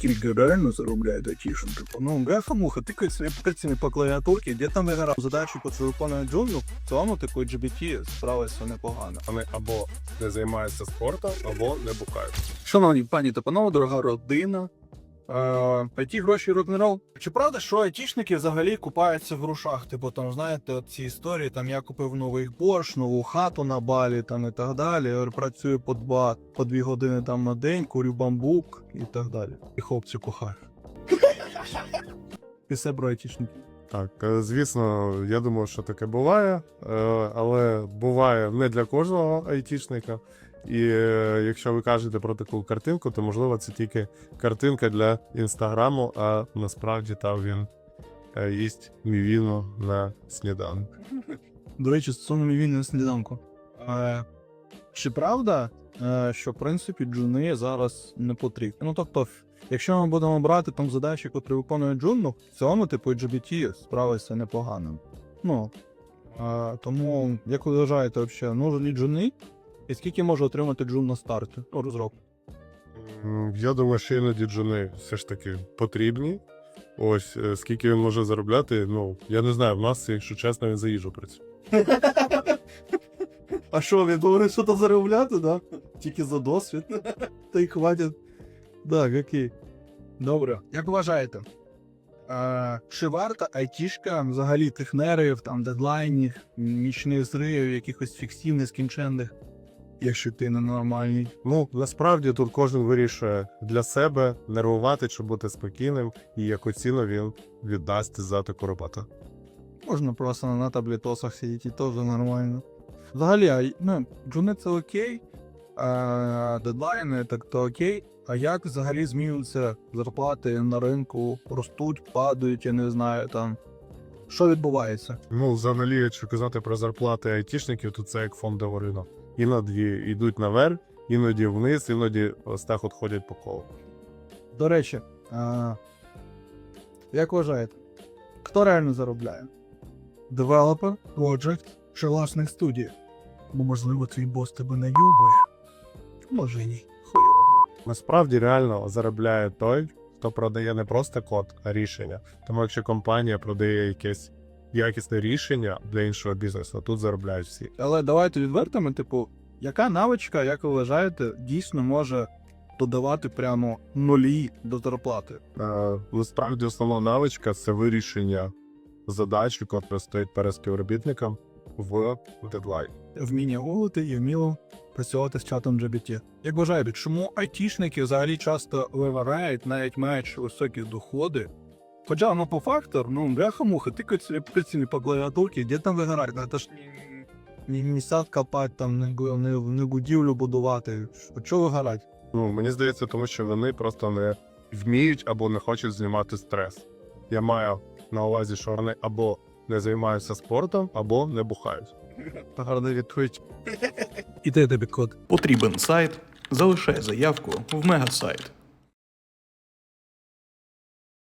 скільки реально заробляють айтішники? Типу, ну, бляха муха, собі пальцями по клавіатурці, де там виграв задачу, по виконує джунглю, в цьому такої GBT справиться непогано. Вони або не займаються спортом, або не бухають. Шановні пані та панове, дорога родина. IT гроші рок-н-рол. Чи правда, що айтішники взагалі купаються в грошах? Типу там, знаєте, ці історії, там я купив новий борщ, нову хату на балі там і так далі. Працюю по два, по дві години там на день, курю бамбук і так далі. І хлопці кохаю. Пісе про айтішників. Так, е, звісно, я думаю, що таке буває, е, але буває не для кожного айтішника. І е, якщо ви кажете про таку картинку, то можливо це тільки картинка для інстаграму, а насправді там він їсть мівіну на сніданок. До речі, стосовно вільного сніданку. Чи правда, е, що в принципі джуни зараз не потрібні? Ну тобто, якщо ми будемо брати там задачі, котрі виконує джунну, в цьому типу GBT справиться непогано. Ну тому, як ви вважаєте, взагалі, нужні джуни? І скільки може отримати джун на старті? Ну, розробку. Я думаю, що іноді джуни все ж таки потрібні. Ось е, скільки він може заробляти, ну я не знаю, в нас, якщо чесно, він за їжу працює. А що, він говорить, що то заробляти, да? Тільки за досвід. Та й хватить. Так, окей. Добре. Як вважаєте? Е, чи варта айтішка взагалі тих нервів, там, дедлайнів, нічних зривів, якихось фіксів нескінченних, якщо ти не нормальний? Ну, насправді тут кожен вирішує для себе нервувати чи бути спокійним, і яку ціну він віддасть за таку роботу. Можна просто на таблетосах сидіти, теж нормально. Взагалі, а, ну, джуни це окей, а, дедлайни так то окей. А як взагалі змінюються зарплати на ринку, ростуть, падають, я не знаю там. Що відбувається? Ну, взагалі, якщо казати про зарплати айтішників, то це як фондовий ринок. Іноді йдуть наверх, іноді вниз, іноді ось так от ходять по колу. До речі, а, як вважаєте, хто реально заробляє? Девелопер, проджект чи власник студії? Бо, можливо, твій бос тебе не юбує. Може ні. Хуйово. Насправді реально заробляє той, хто продає не просто код, а рішення. Тому якщо компанія продає якесь якісне рішення для іншого бізнесу, тут заробляють всі. Але давайте відвертими, типу, яка навичка, як ви вважаєте, дійсно може додавати прямо нулі до зарплати? Е, Насправді основна навичка це вирішення задачі, яка стоїть перед співробітником в дедлайн. Вміння гуглити і вміло працювати з чатом GBT. Як вважаєте, чому айтішники взагалі часто вигорають, навіть маючи високі доходи? Хоча ну по факту, ну бляха-муха, тикають собі прицільні по клавіатурці, де там вигорають? Ну, Це ж не, не сад копати, там, не, не, не будівлю будувати. Що- Чого вигорать? Ну, мені здається, тому що вони просто не вміють або не хочуть знімати стрес. Я маю на увазі, що вони або не займаються спортом, або не бухають. Гарний відповідь. Іде тобі код. Потрібен сайт? Залишай заявку в мегасайт.